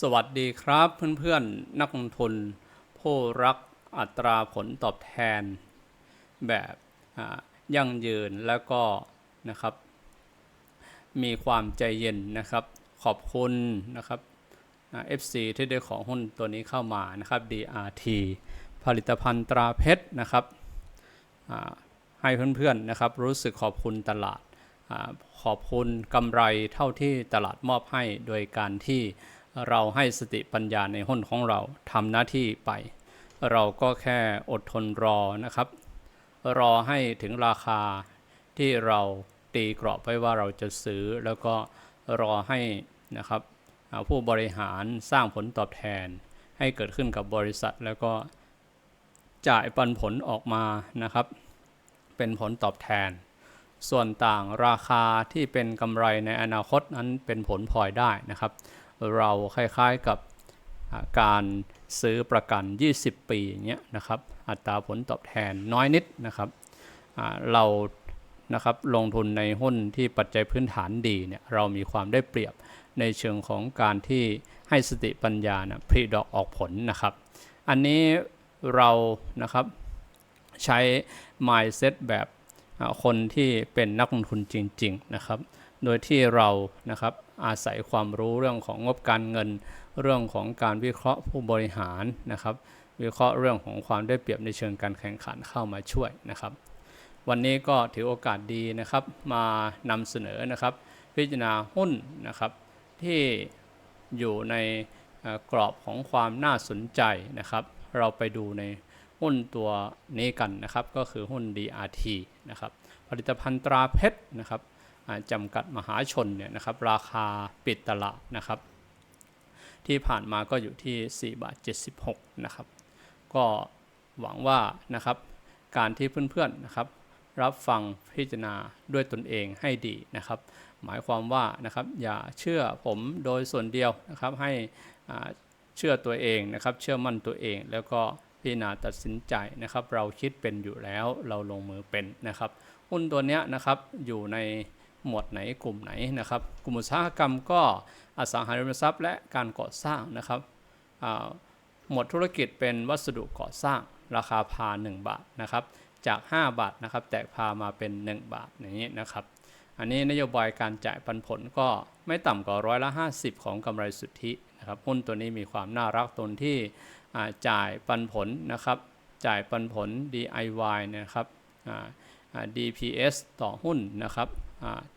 สวัสดีครับเพื่อนๆ นักลงทุน ผู้รักอัตราผลตอบแทน แบบยั่งยืนแล้วก็นะครับ มีความใจเย็นนะครับ ขอบคุณนะครับอ่า FC ที่ได้ของหุ้นตัวนี้เข้ามานะครับ DRT ผลิตภัณฑ์ตราเพชรนะครับให้เพื่อนๆนะครับ รู้สึกขอบคุณตลาดอขอบคุณกำไรเท่าที่ตลาดมอบให้โดยการที่ เราให้สติปัญญาในหุ้นของเราทำหน้าที่ไป เราก็แค่อดทนรอนะครับ รอให้ถึงราคาที่เราตีกรอบไว้ว่าเราจะซื้อ แล้วก็รอให้นะครับผู้บริหารสร้างผลตอบแทน ให้เกิดขึ้นกับบริษัท แล้วก็จ่ายปันผลออกมานะครับ เป็นผลตอบแทน ส่วนต่างราคาที่เป็นกำไรในอนาคตนั้นเป็นผลพลอยได้นะครับ เราคล้ายๆกับการซื้อประกัน 20 ปีอย่างเงี้ยนะครับ อัตราผลตอบแทนน้อยนิดนะครับเรานะครับลงทุนในหุ้นที่ปัจจัยพื้นฐานดีเนี่ยเรามีความได้เปรียบในเชิงของการที่ให้สติปัญญานะผลิดอกออกผลนะครับ อันนี้เรานะครับใช้ mindset แบบคนที่เป็นนักลงทุนจริง ๆ นะครับ โดยที่เรานะครับ อาศัยความรู้เรื่องของงบการเงิน เรื่องของการวิเคราะห์ผู้บริหารนะครับ วิเคราะห์เรื่องของความได้เปรียบในเชิงการแข่งขันเข้ามาช่วยนะครับ วันนี้ก็ถือโอกาสดีนะครับ มานำเสนอนะครับ พิจารณาหุ้นนะครับ ที่อยู่ในกรอบของความน่าสนใจนะครับ เราไปดูในหุ้นตัวนี้กันนะครับ ก็คือหุ้น DRT นะครับ ผลิตภัณฑ์ตราเพชรนะครับ จำกัดมหาชนเนี่ยนะครับราคาปิดตลาดนะครับ ที่ผ่านมาก็อยู่ที่4บาท76นะครับก็หวังว่านะครับการที่เพื่อนๆนะครับ รับฟังพิจารณาด้วยตนเองให้ดีนะครับ หมายความว่านะครับอย่าเชื่อผมโดยส่วนเดียวนะครับให้เชื่อตัวเองนะครับเชื่อมั่นตัวเองแล้วก็พิจารณาตัดสินใจนะครับ เราคิดเป็นอยู่แล้วเราลงมือเป็นนะครับหุ้นตัวเนี้ยนะครับอยู่ใน หมวดไหนกลุ่มไหนนะครับ กลุ่มอุตสาหกรรมก็อสังหาริมทรัพย์ และการก่อสร้างนะครับหมวดธุรกิจเป็นวัสดุก่อสร้างราคาพา 1 บาทนะครับจาก 5 บาทนะครับแตกพามาเป็น 1 บาทอย่างนี้นะครับอันนี้นโยบายการจ่ายปันผลก็ไม่ต่ำกว่าร้อยละ 50 ของกำไรสุทธินะครับหุ้นตัวนี้มีความน่ารักตรงที่จ่ายปันผลนะครับจ่ายปันผล DIY นะครับ DPS ต่อหุ้นนะครับ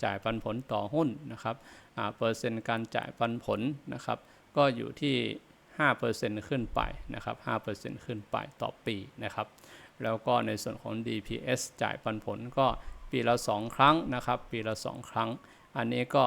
จ่ายปันผลต่อหุ้นนะครับอ่าเปอร์เซ็นต์การจ่ายปันผลนะครับ ก็อยู่ที่ 5%ขึ้นไปนะครับ5%ขึ้นไปต่อปีนะครับ แล้วก็ในส่วนของ DPS จ่ายปันผลก็ปีละ 2 ครั้งนะครับ ปีละ 2 ครั้ง อันนี้ก็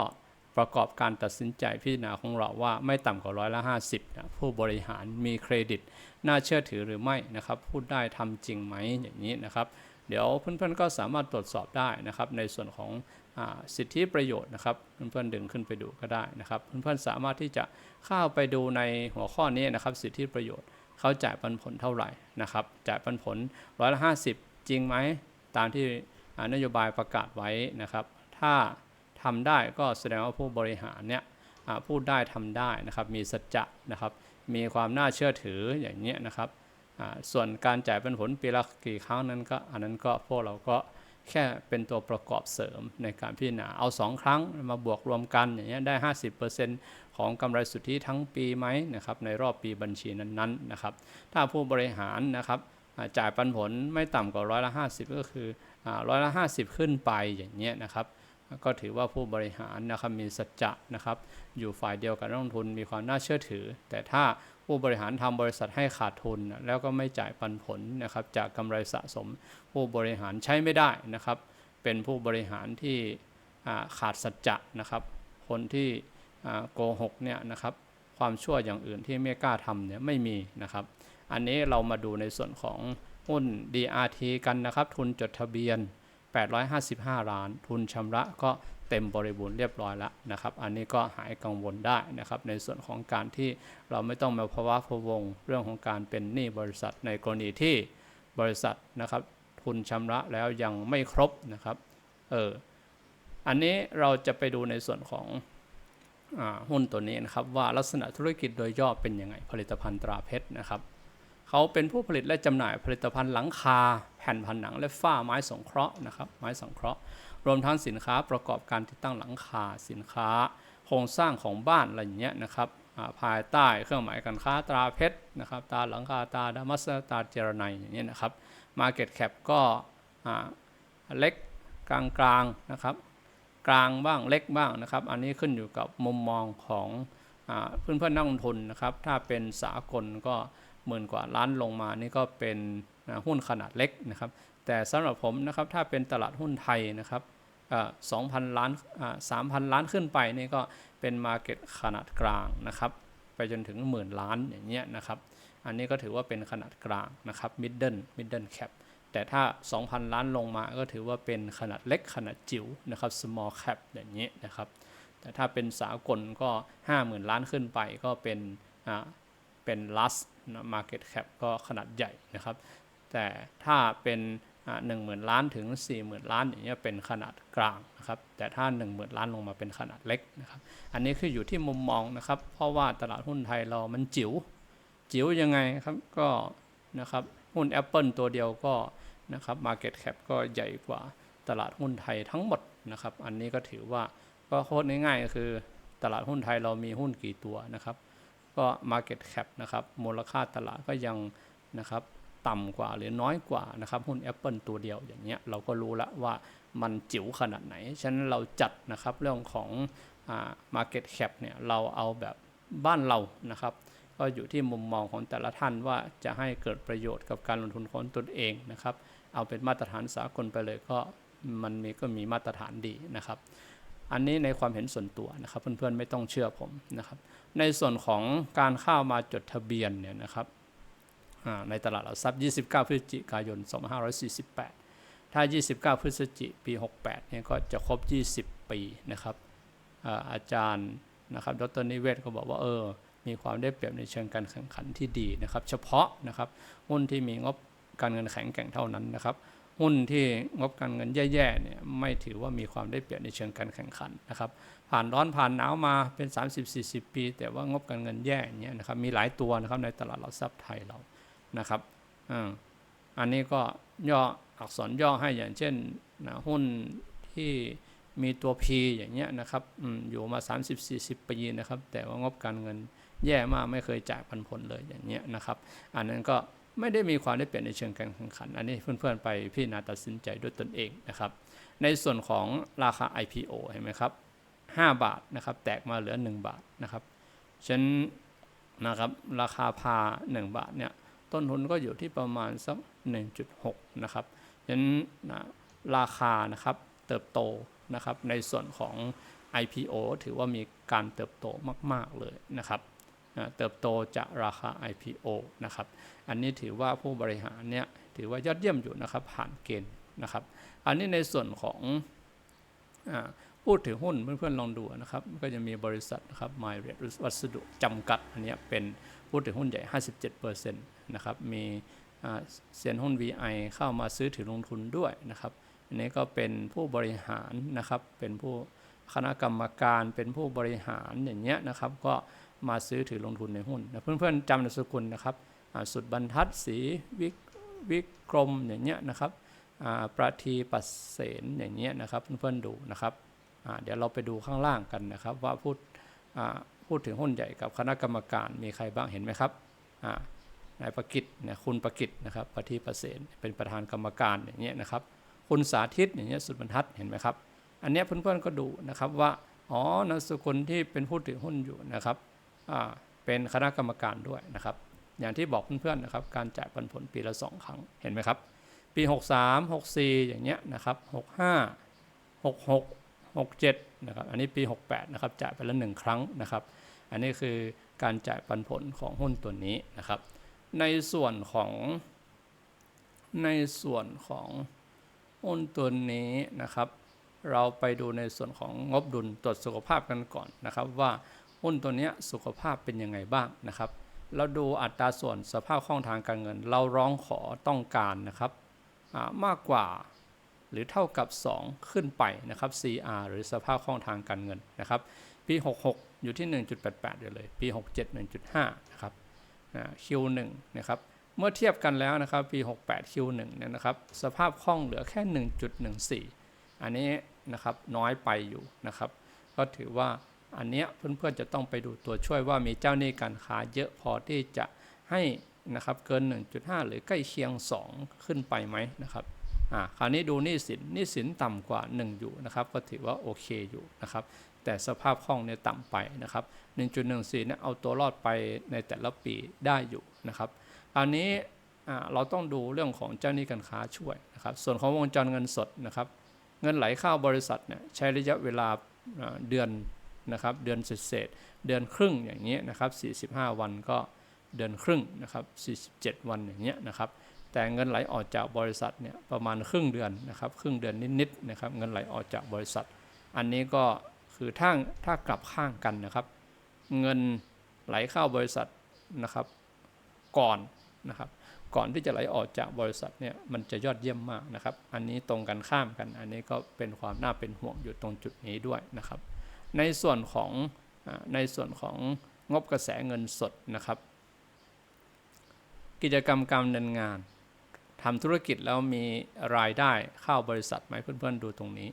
ประกอบการตัดสินใจพิจารณาของเราว่าไม่ต่ำกว่าร้อยละ50นะผู้บริหารมีเครดิต น่าเชื่อถือหรือไม่นะครับ พูดได้ทำจริงไหมอย่างนี้นะครับ เดี๋ยวเพื่อนๆก็สามารถตรวจสอบได้นะครับในส่วนของอสิทธิประโยชน์นะครับเพื่อนๆดึงขึ้นไปดูก็ได้นะครับเพื่อนๆสามารถที่จะเข้าไปดูในหัวข้อนี้นะครับสิทธิประโยชน์เขาจ่ายปันผลเท่าไหร่นะครับจ่ายปันผลร้อยละห้าสิบจริงไหมตามที่นโยบายประกาศไว้นะครับ ถ้าทำได้ก็แสดงว่าผู้บริหารเนี่ยพูดได้ทำได้นะครับมีสัจจะนะครับมีความน่าเชื่อถืออย่างเนี้ยนะครับ ส่วนการจ่ายปันผลปีละกี่ครั้งนั้นก็อันนั้นก็พวกเราก็แค่เป็นตัวประกอบเสริมในการพิจารณาเอา2ครั้งมาบวกรวมกันอย่างเงี้ยได้ 50%ของกำไรสุทธิทั้งปีไหมนะครับในรอบปีบัญชีนั้นๆนะครับ ถ้าผู้บริหารนะครับจ่ายปันผลไม่ต่ำกว่าร้อยละ 50 ก็คือร้อยละ 50 ขึ้นไปอย่างเงี้ยนะครับ ก็ถือว่าผู้บริหารนะครับมีสัจจะนะครับ อยู่ฝ่ายเดียวกับนักลงทุนมีความน่าเชื่อถือ แต่ถ้า ผู้บริหารทำบริษัทให้ขาดทุน แล้วก็ไม่จ่ายปันผลนะครับจากกำไรสะสม ผู้บริหารใช้ไม่ได้นะครับ เป็นผู้บริหารที่ขาดสัจจะนะครับ คนที่โกหกเนี่ยนะครับความชั่วอย่างอื่นที่ไม่กล้าทำเนี่ยไม่มีนะครับ อันนี้เรามาดูในส่วนของหุ้น DRT กันนะครับ ทุนจดทะเบียน 855 ล้าน ทุนชำระก็ เต็มบริบูรณ์เรียบร้อยแล้วนะครับ อันนี้ก็หายกังวลได้นะครับ ในส่วนของการที่เราไม่ต้องมาภาวะพะวงเรื่องของการเป็นหนี้บริษัทในกรณีที่บริษัทนะครับ ทุนชำระแล้วยังไม่ครบนะครับเอออันนี้เราจะไปดูในส่วนของอ่าหุ้นตัวนี้นะครับ ว่าลักษณะธุรกิจโดยย่อเป็นยังไงผลิตภัณฑ์ตราเพชรนะครับเขาเป็นผู้ผลิตและจำหน่ายผลิตภัณฑ์หลังคา แผ่นผนังและฝ้าไม้สงเคราะห์นะครับ ไม้สงเคราะห์ รวมทั้งสินค้าประกอบการติดตั้งหลังคาสินค้า โครงสร้างของบ้านอะไรอย่างเงี้ยนะครับภายใต้เครื่องหมายการค้าตราเพชรนะครับตราหลังคาตราดามัสตราเจรไนอย่างเงี้ยนะครับ Market Cap ก็เล็กกลางกลางๆนะครับกลางบ้างเล็กบ้างนะครับ อันนี้ขึ้นอยู่กับมุมมองของเพื่อนเพื่อนๆนักลงทุนนะครับ ถ้าเป็นสากลก็หมื่นกว่าล้านลงมานี่ก็เป็นหุ้นขนาดเล็กนะครับ แต่สำหรับผมนะครับถ้าเป็นตลาดหุ้นไทยนะครับสองพันล้านสามพันล้านขึ้นไปนี่ก็เป็น Market ขนาดกลางนะครับ ไปจนถึงหมื่นล้านอย่างเงี้ยนะครับ อันนี้ก็ถือว่าเป็นขนาดกลางนะครับ middle middle cap แต่ถ้า 2,000 ล้านลงมาก็ถือว่าเป็นขนาดเล็กขนาดจิ๋วนะครับ small cap อย่างนี้นะครับ แต่ถ้าเป็นสากลก็ 50,000 ล้านขึ้นไปก็เป็นอ่าเป็น last market cap ก็ขนาดใหญ่นะครับ แต่ถ้าเป็น หนึ่งหมื่นล้านถึง40,000 ล้านอย่างเงี้ยเป็นขนาดกลางนะครับแต่ถ้า 10,000 ล้านลงมาเป็นขนาดเล็กนะครับอันนี้คืออยู่ที่มุมมองนะครับเพราะว่าตลาดหุ้นไทยเรามันจิ๋วจิ๋วยังไงครับก็นะครับหุ้น Apple ตัวเดียวก็นะครับ Market Cap ก็ใหญ่กว่าตลาดหุ้นไทยทั้งหมดนะครับอันนี้ก็ถือว่าก็โคตรง่ายๆก็คือตลาดหุ้นไทยเรามีหุ้นกี่ตัวนะครับก็ Market Cap นะครับมูลค่าตลาดก็ยังนะครับ ต่ำกว่าหรือน้อยกว่านะครับหุ้น Apple ตัวเดียวอย่างเงี้ยเราก็รู้ละว่ามันจิ๋วขนาดไหน ฉะนั้นเราจัดนะครับเรื่องของอ่า Market Cap เนี่ยเราเอาแบบบ้านเรานะครับ ก็อยู่ที่มุมมองของแต่ละท่านว่าจะให้เกิดประโยชน์กับการลงทุนของตนเองนะครับ เอาเป็นมาตรฐานสากลไปเลยก็มันมีก็มีมาตรฐานดีนะครับ อันนี้ในความเห็นส่วนตัวนะครับ เพื่อนๆไม่ต้องเชื่อผมนะครับ ในส่วนของการเข้ามาจดทะเบียนเนี่ยนะครับ ในตลาดหลักทรัพย์ 29 พฤศจิกายน 2548 ถ้า 29 พฤศจิกปี 68 เนี่ยก็จะครบ 20 ปีนะครับอาอาจารย์นะครับ ดรนิเวศก็บอกว่าเออ มีความได้เปรียบในเชิงการแข่งขันที่ดีนะครับ เฉพาะนะครับหุ้นที่มีงบการเงินแข็งแกร่งเท่านั้นนะครับหุ้นที่งบการเงินแย่ๆเนี่ยไม่ถือว่ามีความได้เปรียบในเชิงการแข่งขันนะครับ ผ่านร้อนผ่านหนาวมาเป็น 30-40 ปี แต่ว่างบการเงินแย่อย่างเงี้ยนะครับมีหลายตัวนะครับในตลาดหลักทรัพย์ไทยเรา นะครับอันนี้ก็ย่ออักษรย่อให้อย่างเช่นนะหุ้นที่มีตัว P อย่างเงี้ยนะครับออยู่มา 30-40 ปีนะครับ แต่ว่างบการเงินแย่มากไม่เคยจ่ายพันผลเลยอย่างเงี้ยนะครับ อันนั้นก็ไม่ได้มีความได้เปรียบในเชิงการแข่งขัน อันนี้เพื่อนๆไปพี่นาตัดสินใจด้วยตนเองนะครับ ในส่วนของราคา IPO เห็นไหมครับ 5 บาทนะครับ แตกมาเหลือ 1 บาทนะครับฉันนะครับราคาพา 1 บาทเนี่ย ต้นทุนก็อยู่ที่ประมาณสัก 1.6 นะครับฉะนั้นนะราคานะครับเติบโตนะครับในส่วนของ IPO ถือว่ามีการเติบโตมาก ๆ เลยนะครับเติบโตจากราคา IPO นะครับ อันนี้ถือว่าผู้บริหารเนี่ยถือว่ายอดเยี่ยมอยู่นะครับผ่านเกณฑ์นะครับ อันนี้ในส่วนของอพูดถึงหุ้นเพื่อนๆลองดูนะครับ ก็จะมีบริษัทนะครับ m y r e d วัสดุจำกัด อันนี้เป็นพูดถึงหุ้นใหญ่ 57% นะครับ มีเซียนหุ้น VI เข้ามาซื้อถือลงทุนด้วยนะครับ อันนี้ก็เป็นผู้บริหารนะครับ เป็นผู้คณะกรรมการเป็นผู้บริหารอย่างเงี้ยนะครับ ก็มาซื้อถือลงทุนในหุ้นนะเพื่อนๆจำนามสกุลนะครับสุดบรรทัดสีวิกวิกรมอย่างเงี้ยนะครับประทีปัสเสนอย่างเงี้ยนะครับเพื่อนๆดูนะครับเดี๋ยวเราไปดูข้างล่างกันนะครับ ว่าพูดพูดถึงหุ้นใหญ่กับคณะกรรมการมีใครบ้างเห็นไหมครับ นายประกิตนะคุณประกิตนะครับประทีปัสเสนเป็นประธานกรรมการอย่างเงี้ยนะครับ คุณสาธิตอย่างเงี้ยสุดบรรทัดเห็นไหมครับ อันเนี้ยเพื่อนๆก็ดูนะครับว่าอ๋อนามสกุลที่เป็นผู้ถือหุ้นอยู่นะครับเป็นคณะกรรมการด้วยนะครับ อย่างที่บอกเพื่อนๆนะครับ การจ่ายปันผลปีละ 2 ครั้งเห็นไหมครับ ปี 63 64 อย่างเงี้ยนะครับ 65 66 67นะครับอันนี้ปี 68นะครับจ่ายไปละหนึ่งครั้งนะครับ อันนี้คือการจ่ายปันผลของหุ้นตัวนี้นะครับ ในส่วนของในส่วนของหุ้นตัวนี้นะครับ เราไปดูในส่วนของงบดุลตรวจสุขภาพกันก่อนนะครับ ว่าหุ้นตัวนี้สุขภาพเป็นยังไงบ้างนะครับ เราดูอัตราส่วนสภาพคล่องทางการเงิน เราร้องขอต้องการนะครับมากกว่าหรือเท่ากับ 2 ขึ้นไปนะครับ CR หรือสภาพคล่องทางการเงินนะครับ ปี 66 อยู่ที่ 1.88อยู่เลย ปี 67 1.5 นะครับ Q1 นะครับเมื่อเทียบกันแล้วนะครับปี 68 Q1 เนี่ยนะครับสภาพคล่องเหลือแค่ 1.14 อันนี้นะครับน้อยไปอยู่นะครับ ก็ถือว่าอันเนี้ยเพื่อนๆจะต้องไปดูตัวช่วยว่ามีเจ้าหนี้การค้าเยอะพอที่จะให้นะครับเกิน 1.5 หรือใกล้เคียง 2 ขึ้นไปไหมนะครับอ่าคราวนี้ดูหนี้สินหนี้สินต่ำกว่า 1 อยู่นะครับ ก็ถือว่าโอเคอยู่นะครับ แต่สภาพคล่องเนี่ยต่ำไปนะครับ 1.14เนี่ยเอาตัวรอดไปในแต่ละปีได้อยู่นะครับอันนี้เราต้องดูเรื่องของเจ้าหนี้การค้าช่วยนะครับ ส่วนของวงจรเงินสดนะครับ เงินไหลเข้าบริษัทเนี่ยใช้ระยะเวลาเดือนนะครับ เดือนเศษเดือนครึ่งอย่างนี้นะครับ 45 วันก็เดือนครึ่งนะครับ 47 วันอย่างเงี้ยนะครับ แต่เงินไหลออกจากบริษัทเนี่ยประมาณครึ่งเดือนนะครับ ครึ่งเดือนนิดๆนะครับ เงินไหลออกจากบริษัท อันนี้ก็ คือถ้าถ้ากลับข้างกันนะครับ เงินไหลเข้าบริษัทนะครับ ก่อนนะครับ ก่อนที่จะไหลออกจากบริษัทเนี่ยมันจะยอดเยี่ยมมากนะครับ อันนี้ตรงกันข้ามกัน อันนี้ก็เป็นความน่าเป็นห่วงอยู่ตรงจุดนี้ด้วยนะครับ ในส่วนของในส่วนของงบกระแสเงินสดนะครับ กิจกรรมการดำเนินงานทำธุรกิจแล้วมีรายได้เข้าบริษัทไหมเพื่อนๆดูตรงนี้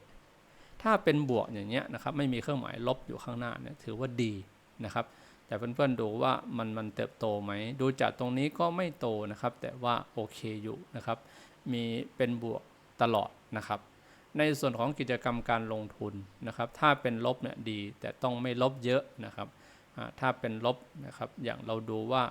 ถ้าเป็นบวกอย่างเงี้ยนะครับไม่มีเครื่องหมายลบอยู่ข้างหน้าเนี่ยถือว่าดีนะครับ แต่เพื่อนๆดูว่ามันมันเติบโตไหมดูจากตรงนี้ก็ไม่โตนะครับ แต่ว่าโอเคอยู่นะครับ มีเป็นบวกตลอดนะครับ ในส่วนของกิจกรรมการลงทุนนะครับ ถ้าเป็นลบเนี่ยดีแต่ต้องไม่ลบเยอะนะครับถ้าเป็นลบนะครับอย่างเราดูว่า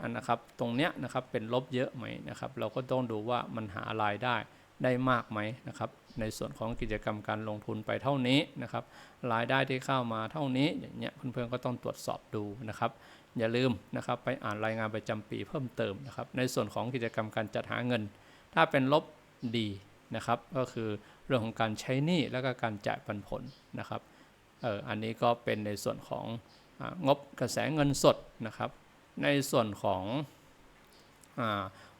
อันนะครับตรงเนี้ยนะครับเป็นลบเยอะไหมนะครับ เราก็ต้องดูว่ามันหารายได้ ได้มากไหมนะครับ ในส่วนของกิจกรรมการลงทุนไปเท่านี้นะครับ รายได้ที่เข้ามาเท่านี้อย่างเงี้ยเพื่อนๆก็ต้องตรวจสอบดูนะครับ อย่าลืมนะครับไปอ่านรายงานประจำปีเพิ่มเติมนะครับ ในส่วนของกิจกรรมการจัดหาเงิน ถ้าเป็นลบดีนะครับ ก็คือเรื่องของการใช้หนี้แล้วก็การจ่ายปันผลนะครับเอออันนี้ก็เป็นในส่วนของอางบกระแสเงินสดนะครับ ในส่วนของอ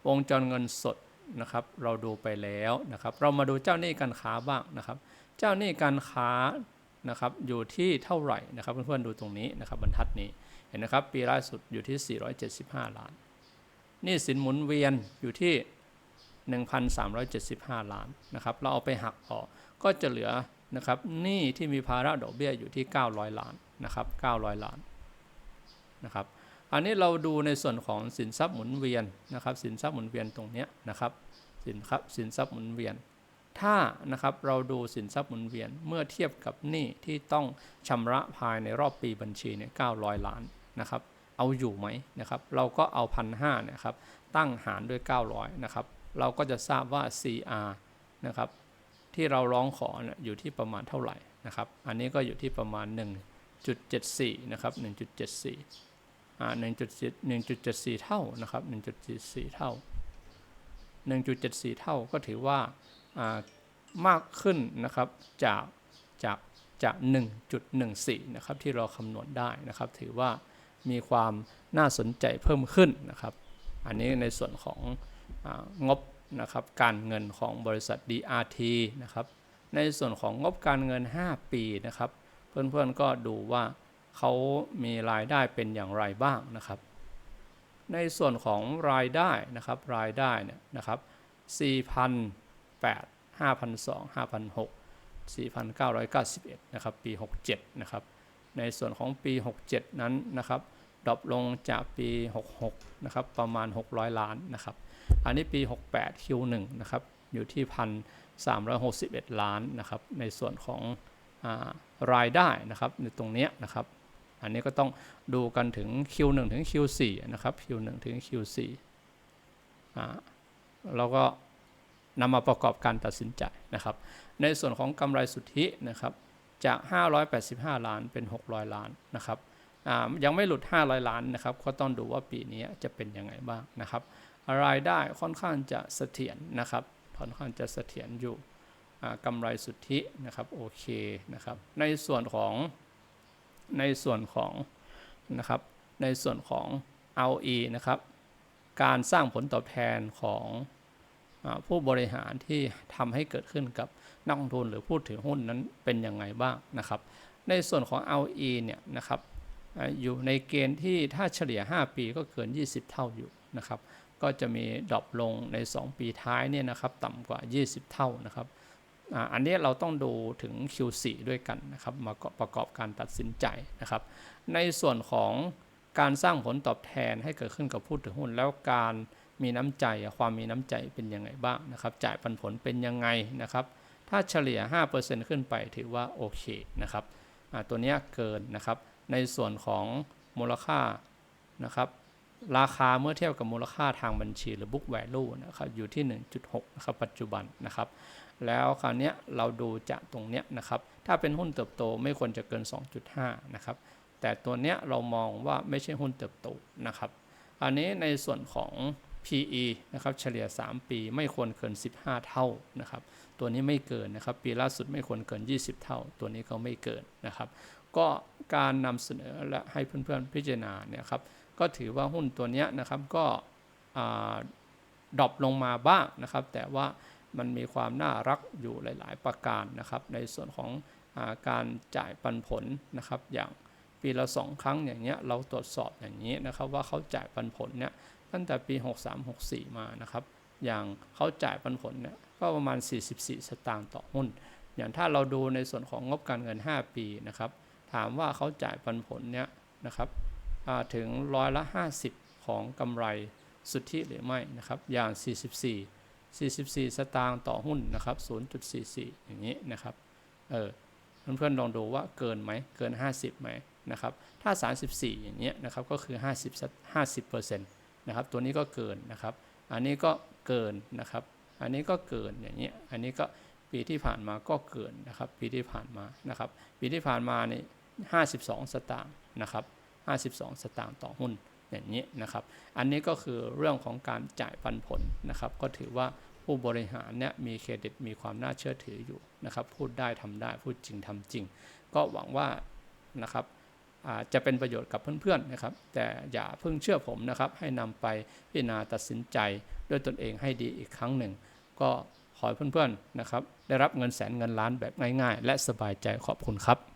วงจรเงินสด นะครับเราดูไปแล้วนะครับ เรามาดูเจ้าหนี้การค้าบ้างนะครับ เจ้าหนี้การค้านะครับอยู่ที่เท่าไหร่นะครับเพื่อนๆดูตรงนี้นะครับบรรทัดนี้เห็นนะครับปีล่าสุดอยู่ที่ 475 ล้านหนี้สินหมุนเวียนอยู่ที่ 1,375 ล้านนะครับเราเอาไปหักออกก็จะเหลือนะครับหนี้ที่มีภาระดอกเบี้ยอยู่ที่ 900 ล้านนะครับ900 ล้านนะครับ อันนี้เราดูในส่วนของสินทรัพย์หมุนเวียนนะครับ สินทรัพย์หมุนเวียนตรงนี้นะครับ สินครับสินทรัพย์หมุนเวียน ถ้านะครับเราดูสินทรัพย์หมุนเวียนเมื่อเทียบกับหนี้ที่ต้องชำระภายในรอบปีบัญชีเนี่ย900ล้านนะครับ เอาอยู่ไหมนะครับ เราก็เอาพันห้าเนี่ยครับตั้งหารด้วย 900นะครับ เราก็จะทราบว่า CR นะครับ ที่เราร้องขอเนี่ยอยู่ที่ประมาณเท่าไหร่นะครับ อันนี้ก็อยู่ที่ประมาณ 1.74 นะครับ 1.74 อ่า1.7 1.74เท่านะครับ1.74เท่า1.74เท่าก็ถือว่าามากขึ้นนะครับจากจากจาก1.14นะครับที่เราคำนวณได้นะครับ ถือว่ามีความน่าสนใจเพิ่มขึ้นนะครับ อันนี้ในส่วนของงบนะครับการเงินของบริษัท DRT นะครับ ในส่วนของงบการเงิน 5 ปีนะครับ เพื่อนๆก็ดูว่า เขามีรายได้เป็นอย่างไรบ้างนะครับ ในส่วนของรายได้นะครับรายได้เนี่ยนะครับ4,008 5,002 5,006 4,991นะครับปี 67นะครับในส่วนของปี 67 นั้นนะครับดรอปลงจากปี 66นะครับประมาณ 600 ล้านนะครับอันนี้ปี 68 Q1 นะครับอยู่ที่ 1,361 ล้านนะครับในส่วนของอารายได้นะครับในตรงนี้นะครับ อันนี้ก็ต้องดูกันถึง Q1 ถึง Q4 นะครับ Q1 ถึง Q4 อ่าแล้วก็นำมาประกอบการตัดสินใจนะครับ ในส่วนของกำไรสุทธินะครับจาก 585 ล้านเป็น 600 ล้านนะครับยังไม่หลุด 500 ล้านนะครับ ก็ต้องดูว่าปีนี้จะเป็นยังไงบ้างนะครับ รายได้ค่อนข้างจะเสถียรนะครับ ค่อนข้างจะเสถียรอยู่กำไรสุทธินะครับโอเคนะครับ ในส่วนของ ในส่วนของนะครับในส่วนของ ROE นะครับการสร้างผลตอบแทนของผู้บริหารที่ทำให้เกิดขึ้นกับนักลงทุนหรือผู้ถือหุ้นนั้นเป็นยังไงบ้างนะครับ ในส่วนของ LE เนี่ยนะครับอ่าอยู่ในเกณฑ์ที่ถ้าเฉลี่ย 5 ปีก็เกิน 20 เท่าอยู่นะครับ ก็จะมีดรอปลงใน 2 ปีท้ายเนี่ยนะครับต่ำกว่า 20 เท่านะครับ อันนี้เราต้องดูถึง Q4 ด้วยกันนะครับมาประกอบการตัดสินใจนะครับ ในส่วนของการสร้างผลตอบแทนให้เกิดขึ้นกับผู้ถือหุ้น แล้วการมีน้ำใจความมีน้ำใจเป็นยังไงบ้างนะครับ จ่ายปันผลเป็นยังไงนะครับ ถ้าเฉลี่ย 5%ขึ้นไปถือว่าโอเคนะครับตัวนี้เกินนะครับ ในส่วนของมูลค่านะครับราคาเมื่อเทียบกับมูลค่าทางบัญชีหรือ book value นะครับอยู่ที่ 1.6นะครับปัจจุบันนะครับ แล้วคราวนี้เราดูจากตรงเนี้ยนะครับ ถ้าเป็นหุ้นเติบโตไม่ควรจะเกิน 2.5 นะครับ แต่ตัวเนี้ยเรามองว่าไม่ใช่หุ้นเติบโตนะครับ อันนี้ในส่วนของ PE นะครับเฉลี่ย 3 ปีไม่ควรเกิน 15 เท่านะครับ ตัวนี้ไม่เกินนะครับ ปีล่าสุดไม่ควรเกิน 20 เท่า ตัวนี้ก็ไม่เกินนะครับ ก็การนำเสนอและให้เพื่อนๆพิจารณาเนี่ยครับ ก็ถือว่าหุ้นตัวนี้นะครับก็ดรอปลงมาบ้างนะครับ แต่ว่า มันมีความน่ารักอยู่หลาย ๆ ประการนะครับ ในส่วนของอาการจ่ายปันผลนะครับ อย่างปีละสองครั้งอย่างเงี้ยเราตรวจสอบอย่างนี้นะครับว่าเขาจ่ายปันผลเนี่ยตั้งแต่ปี 63-64 มานะครับ อย่างเขาจ่ายปันผลเนี่ยก็ประมาณ 44 สตางค์ต่อหุ้น อย่างถ้าเราดูในส่วนของงบการเงิน 5 ปีนะครับ ถามว่าเขาจ่ายปันผลเนี่ยนะครับถึงร้อยละ 50 ของกำไรสุทธิหรือไม่นะครับ อย่าง 44 44 สตางค์ต่อหุ้นนะครับ 0.44 อย่างนี้นะครับ เออเพื่อนๆลองดูว่าเกินไหม เกิน 50ไหมนะครับ ถ้า 34 อย่างเงี้ยนะครับ ก็คือ 50สัก50%นะครับ ตัวนี้ก็เกินนะครับ อันนี้ก็เกินนะครับ อันนี้ก็เกินอย่างเงี้ย อันนี้ก็ปีที่ผ่านมาก็เกินนะครับ ปีที่ผ่านมานะครับ ปีที่ผ่านมานี่52 สตางค์นะครับ 52 สตางค์ต่อหุ้นอย่างนี้นะครับ อันนี้ก็คือเรื่องของการจ่ายปันผลนะครับ ก็ถือว่า ผู้บริหารเนี่ยมีเครดิตมีความน่าเชื่อถืออยู่นะครับ พูดได้ทำได้พูดจริงทำจริง ก็หวังว่านะครับจะเป็นประโยชน์กับเพื่อนๆนะครับ แต่อย่าเพิ่งเชื่อผมนะครับ ให้นำไปพิจารณาตัดสินใจด้วยตนเองให้ดีอีกครั้งหนึ่ง ก็ขอให้เพื่อนๆนะครับ ได้รับเงินแสนเงินล้านแบบง่าย ๆ และสบายใจขอบคุณครับ